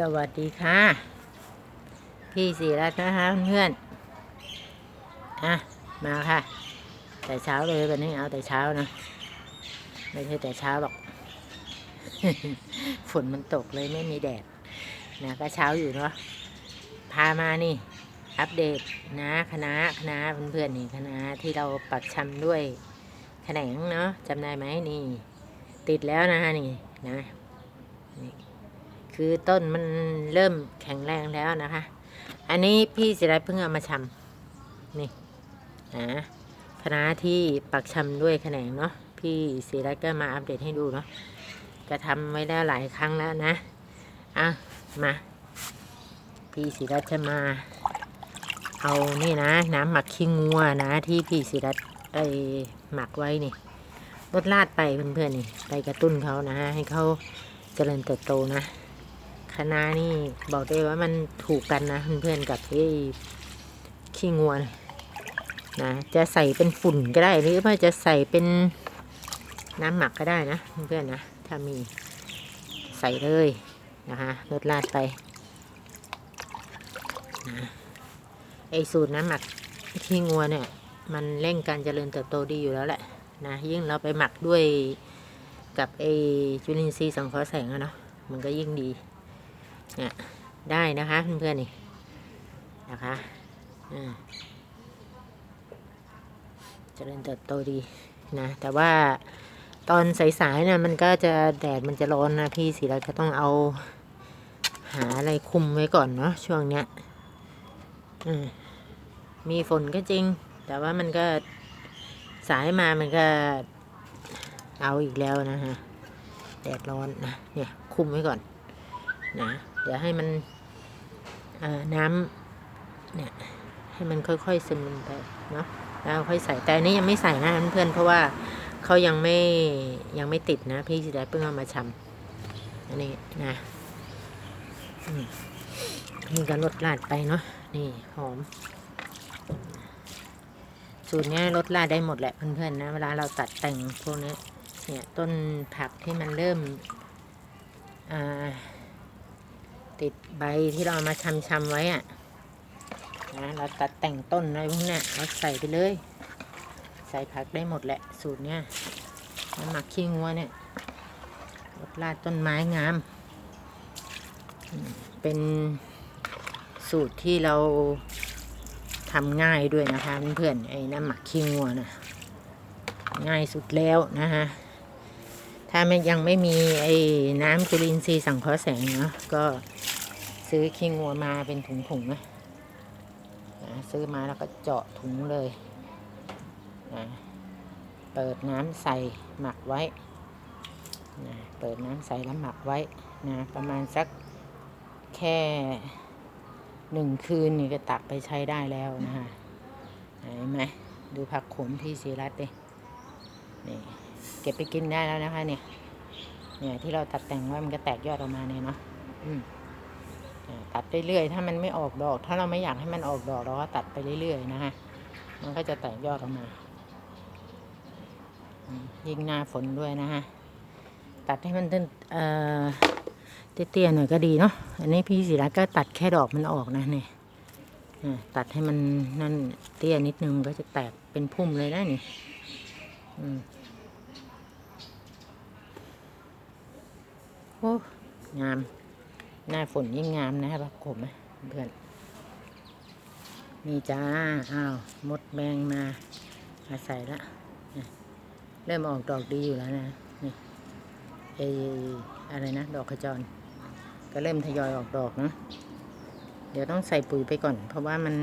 สวัสดีค่ะ พี่สีรัตน์นะคะเพื่อนอะมาค่ะ แต่เช้าเลยวันนี้เอาแต่เช้านะไม่ใช่แต่เช้าหรอกฝนมันตกเลยไม่มีแดดนะก็เช้าอยู่เนาะพามานี่ อัปเดตนะคณะคณะเพื่อนๆนี่คณะที่เราปักชำด้วยแขนงเนาะจำได้ไหมนี่ ติดแล้วนะนี่นะนี่ คือต้นมันเริ่มแข็งแรงแล้วนะคะ อันนี้พี่ศิรัตน์เพิ่งเอามาชำนี่นะคณะที่ปักชำด้วยแขนงเนาะพี่ศิรัตก็มาอัปเดตให้ดูเนาะก็ทำไว้ได้วหลายครั้งแล้วนะอะมา พี่ศิรัตจะมา เอานี่นะ น้ำหมักขี้งัวนะ ที่พี่ศิรัตไอหมักไว้นี่ลดลาดไปเพื่อนๆนี่ไปกระตุ้นเขานะ ให้เขาเจริญเติบโตนะ คณะนี่บอกได้ว่ามันถูกกันนะเพื่อนๆกับที่ขี้งัวนะนะจะใส่เป็นฝุ่นก็ได้หรือว่าจะใส่เป็นน้ำหมักก็ได้นะเพื่อนๆนะถ้ามีใส่เลยนะคะลดลาดไปนะไอสูตรน้ำหมักขี้งัวเนี่ย มันเร่งการเจริญเติบโตดีอยู่แล้วแหละนะยิ่งเราไปหมักด้วยกับไอจุลินทรีย์สังเคราะห์แสงอะเนาะมันก็ยิ่งดี เนี่ยได้นะคะเพื่อนๆนี่นะคะอ่าเจริญเติบโตดีนะแต่ว่าตอนสายๆเนี่ยมันก็จะแดดมันจะร้อนนะพี่สิเราจะต้องเอาหาอะไรคุมไว้ก่อนเนาะช่วงเนี้ยมีฝนก็จริง แต่ว่ามันก็สายมามันก็เอาอีกแล้วนะฮะแดดร้อนนะเนี่ยคุมไว้ก่อนนะ เดี๋ยวให้มันน้ำเนี่ยให้มันค่อยๆซึมลงไปเนาะแล้วค่อยใส่แต่อันนี้ยังไม่ใส่นะเพื่อนเพราะว่าเขายังไม่ยังไม่ติดนะ พี่สิได้เพิ่งเอามาชำอันนี้นะอืมนี่ก็ลดลาดไปเนาะนี่หอมสูตรนี้ลดลาดได้หมดแหละเพื่อนๆนะเวลาเราตัดแต่งพวกนี้เนี่ยต้นผักที่มันเริ่มอ่า ติดใบที่เราเอามาชำชำไว้อะนะเราตัดแต่งต้นอะไรพวกนี้เราใส่ไปเลย ใส่ผักได้หมดแหละ สูตรเนี้ยน้ำหมักขี้งัวเนี่ยรดลาดต้นไม้งาม เป็นสูตรที่เราทำง่ายด้วยนะคะเพื่อนๆไอ้น้ำหมักขี้งัวนะง่ายสุดแล้วนะคะถ้าไม่ยังไม่มีไอ้น้ำจุลินทรีย์สังเคราะห์แสงเนาะก็ ซื้อขี้งัวมาเป็นถุงๆนะนะซื้อมาแล้วก็เจาะถุงเลยนะเปิดน้ำใส่หมักไว้นะเปิดน้ำใส่แล้วหมักไว้นะประมาณสักแค่หนึ่งคืนนี่ก็ตักไปใช้ได้แล้วนะฮะเห็นไหมดูผักขมพี่สีรัตน์ดินี่เก็บไปกินได้แล้วนะคะเนี่ยเนี่ยที่เราตัดแต่งไว้มันก็แตกยอดออกมาเนี่ยเนาะอืม ตัดเรื่อยๆ ถ้ามันไม่ออกดอก ถ้าเราไม่อยากให้มันออกดอกเราก็ตัดไปเรื่อยๆนะคะมันก็จะแตกยอดออกมา ยิ่งหน้าฝนด้วยนะคะตัดให้มันต้นเตี้ยๆหน่อยก็ดีเนาะอันนี้พี่ศิรัตน์ก็ตัดแค่ดอกมันออกนะเนี่ยตัดให้มันนั่นเตี้ยนิดนึงก็จะแตกเป็นพุ่มเลยนะนี่โอ้งาม หน้าฝนยิ่งงามนะครับผมนะเพื่อน นี่จ้า อ้าว มดแมงมามาใส่ละเนี่ยเริ่มออกดอกดีอยู่แล้วนะ นี่เออะไรนะ ดอกขจร ก็เริ่มทยอยออกดอกนะ เดี๋ยวต้องใส่ปุ๋ยไปก่อน เพราะว่ามัน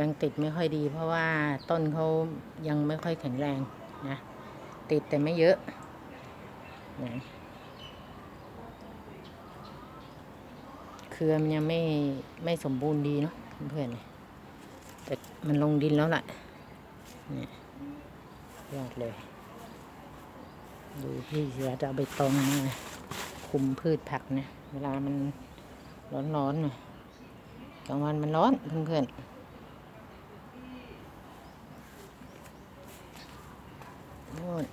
ยังติดไม่ค่อยดี เพราะว่าต้นเขายังไม่ค่อยแข็งแรงนะ ติดแต่ไม่เยอะนะ เครือมันยังไม่ไม่สมบูรณ์ดีเนาะเพื่อนๆแต่มันลงดินแล้วแหละเนี่ยยอดเลย ดูพี่เสือจะเอาไปตองมาคุมพืชผักนะเวลามันร้อนๆหน่อยกลางวันมันร้อนเพื่อนๆน่น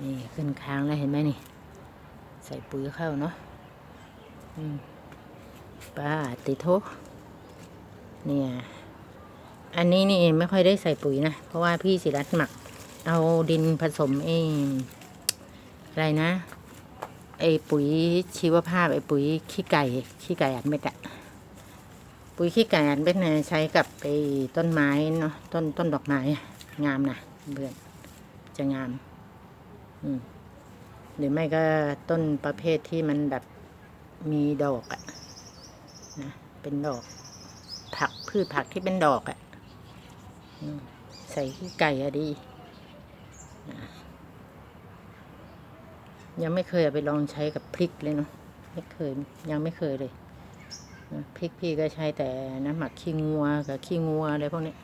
นี่ขึ้นค้างแล้วเห็นไหมนี่ ใส่ปุ๋ยเข้าเนาะ ป้าติโทเนี่ย อันนี้นี่ไม่ค่อยได้ใส่ปุ๋ยนะ เพราะว่าพี่ศิรัตน์หมัก เอาดินผสมเองอะไรนะ ไอปุ๋ยชีวภาพ ไอปุ๋ยขี้ไก่ ขี้ไก่อัดเม็ดอะปุ๋ยขี้ไก่อัดเม็ดเนี่ยใช้กับไอต้นไม้เนาะต้นต้นดอกไม้ งามนะเพื่อจะงาม อืมหรือไม่ก็ต้นประเภทที่มันแบบ มีดอกอะนะเป็นดอก ผักพืชผักที่เป็นดอกอะใส่ขี้ไก่อะดีนะยังไม่เคยเอาไปลองใช้กับพริกเลยเนาะไม่เคยยังไม่เคยเลยนะพริกพี่ก็ใช้แต่น้ำหมักขี้งัวกับขี้งัวอะไรพวกนี้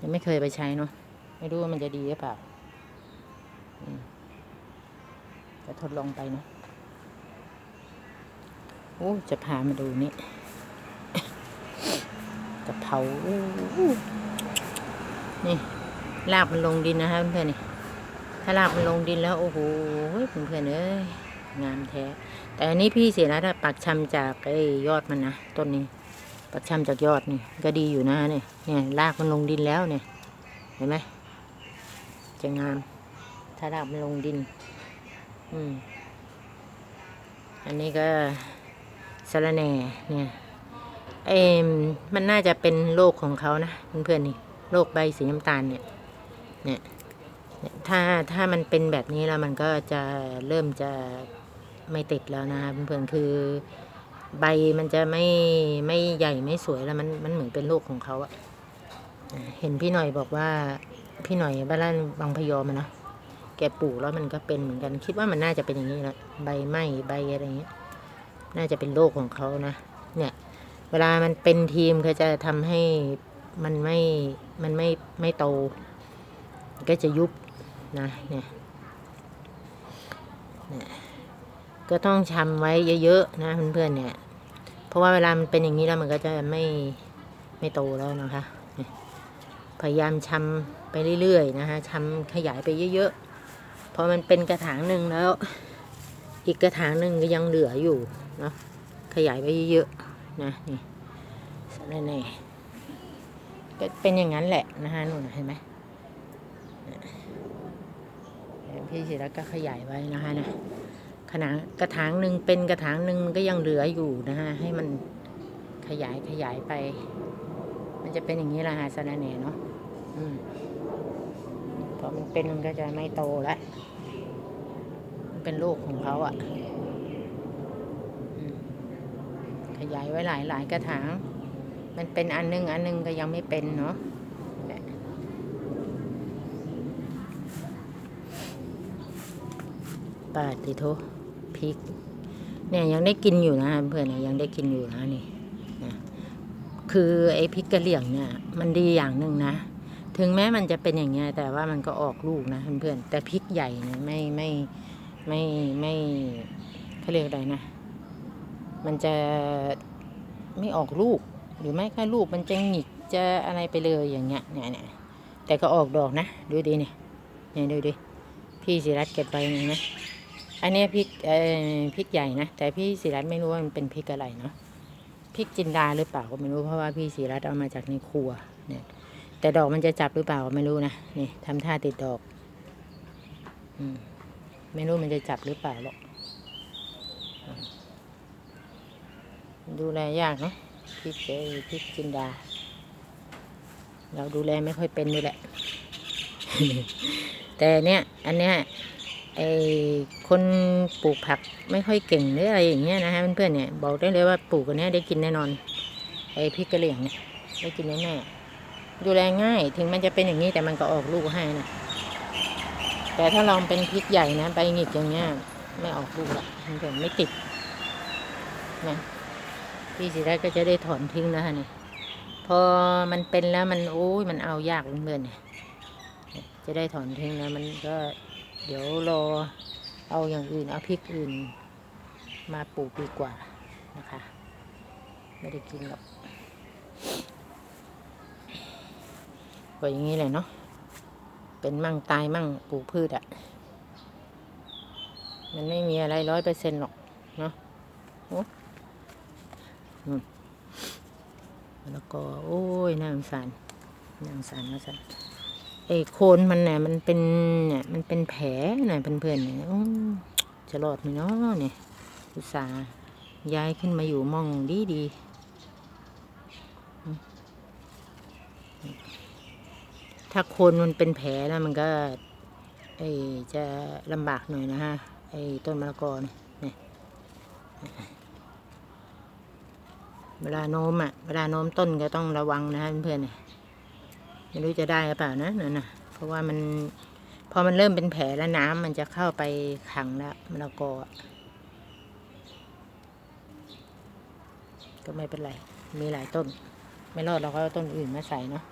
ยังไม่เคยไปใช้เนาะไม่รู้ว่ามันจะดีหรือเปล่าจะทดลองไปเนาะ โอ้จะพามาดูนี่กะเพราอู้นี่ลากมันลงดินนะคะเพื่อนๆนี่ถ้าลากมันลงดินแล้วโอ้โหเพื่อนๆเอ้ยงามแท้ แต่อันนี้พี่เสียนะถ้าปักชำจากไอ้ยอดมันนะต้นนี้ ปักชำจากยอดนี่ก็ดีอยู่นะเนี่ยเนี่ยลากมันลงดินแล้วเนี่ย เห็นไหมจะงาม ถ้าลากมันลงดิน อืมอันนี้ก็ สะระแหน่เนี่ยเอมมันน่าจะเป็นโรคของเขานะเพื่อนๆนี่โรคใบสีน้ำตาลเนี่ยเนี่ยถ้าถ้ามันเป็นแบบนี้แล้วมันก็จะเริ่มจะไม่ติดแล้วนะเพื่อนๆคือใบมันจะไม่ไม่ใหญ่ไม่สวยแล้วมันมันเหมือนเป็นโรคของเขาอะเห็นพี่หน่อยบอกว่าพี่หน่อยบ้านบางพยอมนะแกปลูกแล้วมันก็เป็นเหมือนกัน คิดว่ามันน่าจะเป็นอย่างนี้แหละใบไหม้ใบอะไรอย่างเงี้ย น่าจะเป็นโรคของเขานะ เนี่ย เวลามันเป็นทีมก็จะทำให้มันไม่ มันไม่ไม่โต ก็จะยุบนะเนี่ยเนี่ยก็ต้องชำไว้เยอะๆนะเพื่อนๆเนี่ย เพราะว่าเวลามันเป็นอย่างนี้แล้วมันก็จะไม่ไม่โตแล้วนะคะ พยายามชำไปเรื่อยๆนะคะชำขยายไปเยอะๆพอมันเป็นกระถางหนึ่งแล้ว อีกกระถางหนึ่งก็ยังเหลืออยู่ เนาะขยายไปเยอะๆนะนี่สะระแหน่ก็เป็นอย่างนั้นแหละนะคะนู่นเห็นไหมเนี่ยพี่ศิรัตน์ก็ขยายไว้นะคะนะขนาดกระถางหนึ่งเป็นกระถางหนึ่งก็ยังเหลืออยู่นะคะให้มันขยายขยายไป มันจะเป็นอย่างนี้แหละฮะสะระแหน่เนาะอืมพอมันเป็นมันก็จะไม่โตแล้วเป็นลูกของเขาอะ่ะ ข ยายไว้หลายหลายกระถาง มันเป็นอันหนึงอันหนึงก็ยังไม่เป็นเนาะปาติโทพริก เนี่ยยังได้กินอยู่นะเพื่อนยังได้กินอยู่นะนี่นะคือไอ้พริกกระเหรี่ยงเนี่ย มันดีอย่างหนึ่งนะ ถึงแม้มันจะเป็นอย่างเงี้ยแต่ว่ามันก็ออกลูกนะเพื่อนๆแต่พริกใหญ่เนี่ยไม่ไม่ไม่ไม่เขาเรียกอะไรนะ มันจะไม่ออกลูก หรือไม่ก็ลูกมันจะหงิกจะอะไรไปเลยอย่างเงี้ยเนี่ยเนี่ยแต่ก็ออกดอกนะดูดิเนี่ยเนี่ยดูดิพี่ศิรัตเก็บไปเห็นไหมอันนี้พริกเอ่อพริกใหญ่นะแต่พี่ศิรัตไม่รู้ว่ามันเป็นพริกอะไรเนาะพริกจินดาหรือเปล่าก็ไม่รู้เพราะว่าพี่ศิรัตเอามาจากในครัวเนี่ยแต่ดอกมันจะจับหรือเปล่าก็ไม่รู้นะนี่ทำท่าติดดอก อืมไม่รู้มันจะจับหรือเปล่าหรอก ดูแลยากเนาะพริกเอ้ยพริกจินดา เราดูแลไม่ค่อยเป็นด้วยแหละ แต่เนี้ยอันเนี้ยไอคนปลูกผักไม่ค่อยเก่งหรืออะไรอย่างเงี้ยนะฮะเพื่อนๆเนี่ยบอกได้เลยว่าปลูกอันเนี้ยได้กินแน่นอนไอพริกกระเหลี่ยงเนี่ยได้กินแน่ๆดูแลง่ายถึงมันจะเป็นอย่างนี้แต่มันก็ออกลูกให้นะแต่ถ้าลองเป็นพริกใหญ่นะใบหงิกอย่างเงี้ยไม่ออกลูกละเพื่อนๆไม่ติดนะ พี่สิได้ก็จะได้ถอนทิ้งแล้วฮะนี่พอมันเป็นแล้วมันโอ้ยมันเอายากเพื่อนเนี่ยจะได้ถอนทิ้งแล้วมันก็เดี๋ยวรอเอาอย่างอื่นเอาพริกอื่น มาปลูกดีกว่านะคะ ไม่ได้กินหรอกก็อย่างนี้แหละเนาะเป็นมั่งตายมั่งปลูกพืชอะ่ะ มันไม่มีอะไรร้อยเปอร์เซ็นต์หรอกเนาะโอ้ นู่นแล้วก็โอ้ยน่าสงสารน่าสงสารน่าสงสารไอ้โคนมันเนี่ยมันเป็นเนี่ยมันเป็นแผลหน่อยเพื่อนๆเนี่ยโอ้จะรอดไหมเนาะเนี่ยอุตส่าห์ย้ายขึ้นมาอยู่มองดีดีๆถ้าโคนมันเป็นแผลแล้วมันก็ไอ้จะลำบากหน่อยนะฮะไอ้ต้นมะละกอเนี่ย เวลาโน้มอะ เวลาโน้มต้นก็ต้องระวังนะเพื่อนๆไม่รู้จะได้หรือเปล่านะนั่นนะเพราะว่ามันพอมันเริ่มเป็นแผลแล้วน้ำมันจะเข้าไปขังแล้วมะละกออะก็ไม่เป็นไร มีหลายต้น ไม่รอดเราก็เอาต้นอื่นมาใส่เนาะ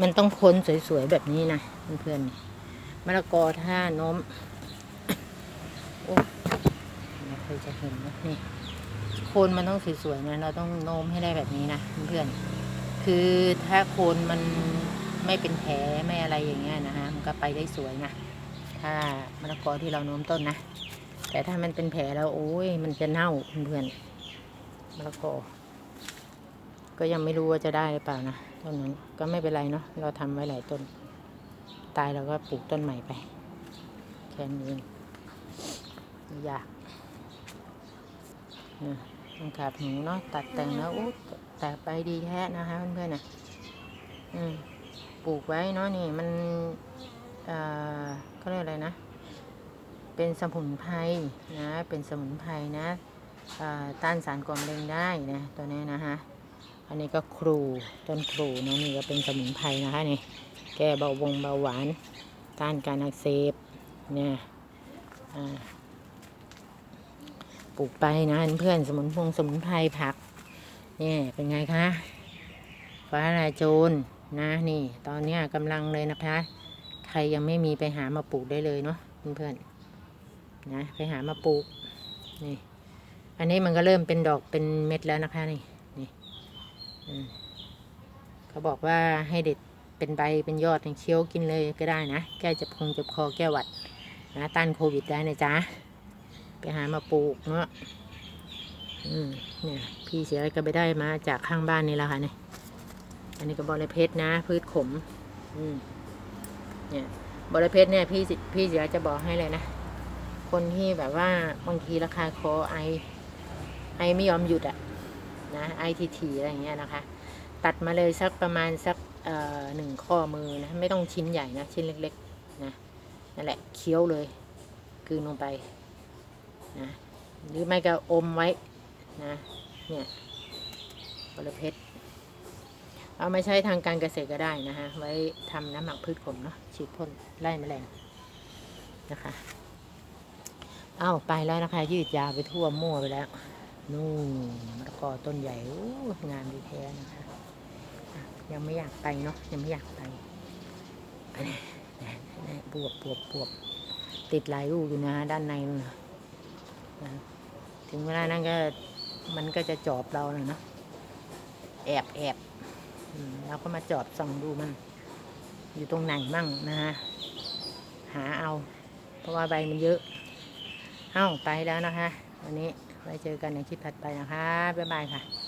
มันต้องพ้นสวยๆแบบนี้นะเพื่อนๆมะละกอถ้าโน้มโอ้ คยจะเห็นนะนี่โคนมันต้องสวยๆนะเราต้องโน้มให้ได้แบบนี้นะเพื่อนคือถ้าโคนมันไม่เป็นแผลไม่อะไรอย่างเงี้ยนะฮะมันก็ไปได้สวยนะถ้ามะละกอที่เราโน้มต้นนะแต่ถ้ามันเป็นแผลแล้วโอ้ยมันจะเน่าเพื่อนมะละกอก็ยังไม่รู้ว่าจะได้หรือเปล่านะต้นนั้นก็ไม่เป็นไรเนาะเราทำไว้หลายต้น ตายเราก็ปลูกต้นใหม่ไปแค่นี้เองไม่ยาก นะต้องขาบหนูเนาะตัดแต่งแล้วอู้แตกไปดีแท้นะคะเพื่อนๆนะปลูกไว้เนาะนี่มันเขาเรียกอะไรนะ เป็นสมุนไพรนะ เป็นสมุนไพรนะต้านสารก่อมะเร็งได้นะตัวนี้นะฮะอันนี้ก็ครูต้นครูนะนี่ก็เป็นสมุนไพรนะคะนี่แก้เบาบงเบาหวานต้านการอักเสบเนี่ยอ่า ลูกไปนะเพื่อนสมุนพงสมุนไพรผักเนี่เป็นไงคะฟ้าลายโจรนะนี่ ตอนนี้กำลังเลยนะคะ ใครยังไม่มีไปหามาปลูกได้เลยเนาะเพื่อนๆนะไปหามาปลูกนี่ อันนี้มันก็เริ่มเป็นดอกเป็นเม็ดแล้วนะคะนี่อืมเขาบอกว่าให้เด็ดเป็นใบเป็นยอดเคี้ยวกินเลยก็ได้นะ แก้เจ็บคงเจ็บคอแก้หวัดนะต้านโควิดได้นะจ๊ะ ไปหามาปลูกเนาะอืมเนี่ยพี่เสียก็ไปได้มาจากข้างบ้านนี่แหละค่ะเนี่ยอันนี้ก็บอระเพ็ดนะ พืชขม อืมเนี่ยบอระเพ็ดเนี่ยพี่พี่เสียจะบอกให้เลยนะ คนที่แบบว่าบางทีราคาคอไอ ไอไม่ยอมหยุดอะนะไอทีทีอะไรอย่างเงี้ยนะคะ ตัดมาเลยสักประมาณสักเอ่อหนึ่งข้อมือนะไม่ต้องชิ้นใหญ่นะชิ้นเล็ก ๆ นะนั่นแหละเคี้ยวเลยกลืนลงไป นะหรือไม่ก็อมไว้นะเนี่ยบรเพชรเอามาใช้ทางการเกษตรก็ได้นะคะไว้ทำน้ำหมักพืชขมเนาะฉีดพ่นไล่แมลงนะคะเอาไปแล้วนะคะ ยืดยาวไปทั่วมั่วไปแล้ว นู่นมะละกอต้นใหญ่งามดีแท้นะคะยังไม่อยากไปเนาะยังไม่อยากไปบวบบวบบวบติดลายลูกอยู่นะด้านในนู่นนะ ถึงเวลานั้นก็มันก็จะจอบเราเลยเนาะแอบแอบเราก็มาจอบส่องดูมัน อยู่ตรงไหนมั่งนะฮะหาเอา เพราะว่าใบมันเยอะเอ้าไปแล้วนะคะ วันนี้ไว้เจอกันในคลิปถัดไปนะคะ บ๊ายบายค่ะ